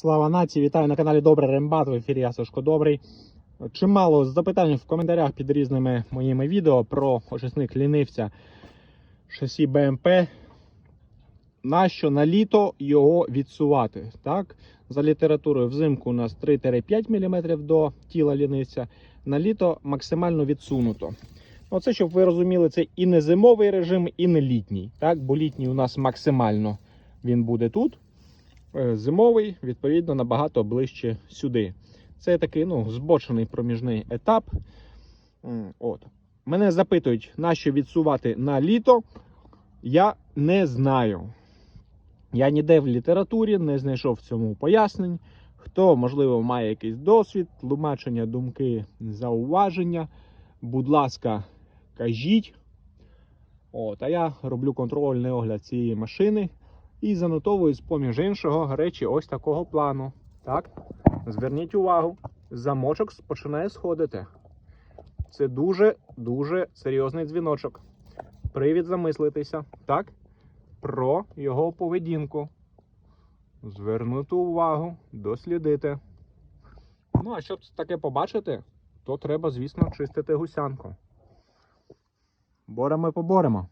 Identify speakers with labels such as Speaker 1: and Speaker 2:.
Speaker 1: Слава нації, вітаю на каналі Добрий Рембат. В ефірі я Сашко Добрий. Чимало запитань в коментарях під різними моїми відео про очисник лінивця шасі БМП. Нащо на літо його відсувати? Так? За літературою взимку у нас 3-5 мм до тіла лінивця. На літо максимально відсунуто. Оце, щоб ви розуміли, це і не зимовий режим, і не літній. Так? Бо літній у нас максимально він буде тут. Е, Зимовий, відповідно, набагато ближче сюди. Це такий ну, збочений проміжний етап. От. Мене запитують, на що відсувати на літо. Я не знаю. Я ніде в літературі не знайшов в цьому пояснень. Хто, можливо, має якийсь досвід, тлумачення, думки, зауваження. Будь ласка, кажіть. От, а я роблю контрольний огляд цієї машини і занотовую з поміж іншого речі ось такого плану. Так, зверніть увагу, замочок починає сходити. Це дуже-дуже серйозний дзвіночок. Привід замислитися, так? Про його поведінку. Звернути увагу, дослідити. Ну, а щоб таке побачити, то треба, звісно, чистити гусянку. Боремо поборемо.